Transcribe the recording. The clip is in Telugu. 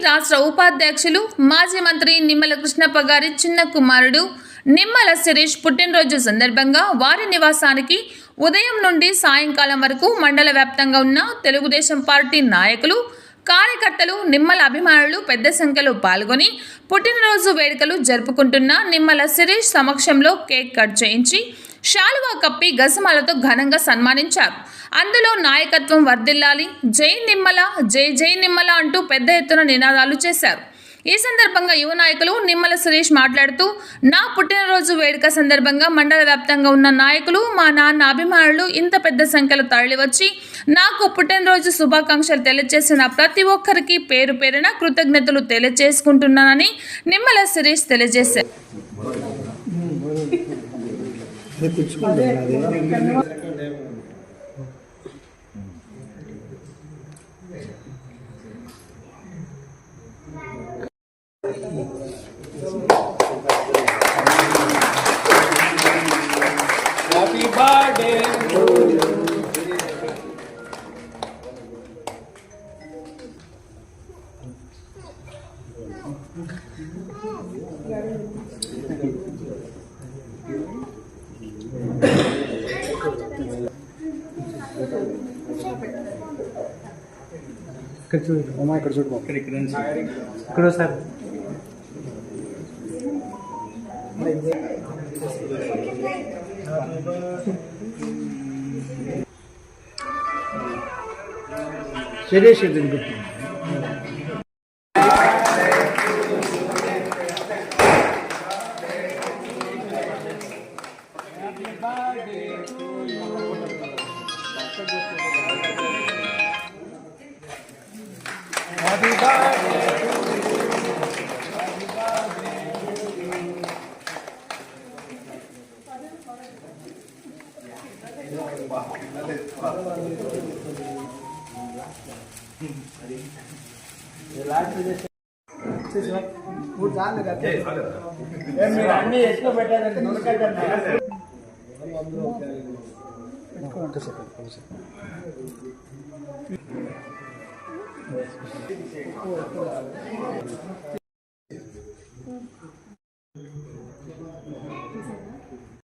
రాష్ట్ర ఉపాధ్యక్షులు మాజీ మంత్రి నిమ్మల కృష్ణప్ప గారి చిన్న కుమారుడు నిమ్మల శిరీష్ పుట్టినరోజు సందర్భంగా వారి నివాసానికి ఉదయం నుండి సాయంకాలం వరకు మండల వ్యాప్తంగా ఉన్న తెలుగుదేశం పార్టీ నాయకులు కార్యకర్తలు నిమ్మల అభిమానులు పెద్ద సంఖ్యలో పాల్గొని పుట్టినరోజు వేడుకలు జరుపుకుంటున్న నిమ్మల శిరీష్ సమక్షంలో కేక్ కట్ చేయించి శాలువా కప్పి గసమాలతో ఘనంగా సన్మానించారు. అందులో నాయకత్వం వర్ధిల్లాలి. జై నిమ్మల జై జై నిమ్మల అంటూ పెద్ద ఎత్తున నినాదాలు చేశారు. ఈ సందర్భంగా యువ నాయకులు నిమ్మల సురేష్ మాట్లాడుతూ నా పుట్టినరోజు వేడుక సందర్భంగా మండల వ్యాప్తంగా ఉన్న నాయకులు మా నాన్న అభిమానులు ఇంత పెద్ద సంఖ్యలో తరలివచ్చి నాకు పుట్టినరోజు శుభాకాంక్షలు తెలియజేసిన ప్రతి ఒక్కరికి పేరు పేరున కృతజ్ఞతలు తెలియజేసుకుంటున్నానని నిమ్మల సురేష్ తెలియజేశారు. అది పుచ్చుకుంటుంది అది Happy birthday. ఇక్కడ చూడు అమ్మా ఇక్కడ చూడు బాబు. ఇక్కడ సార్ ശരി ശരി കിട്ടും Happy birthday to you. మీరు అన్ని ఎక్కువ దొరకదండి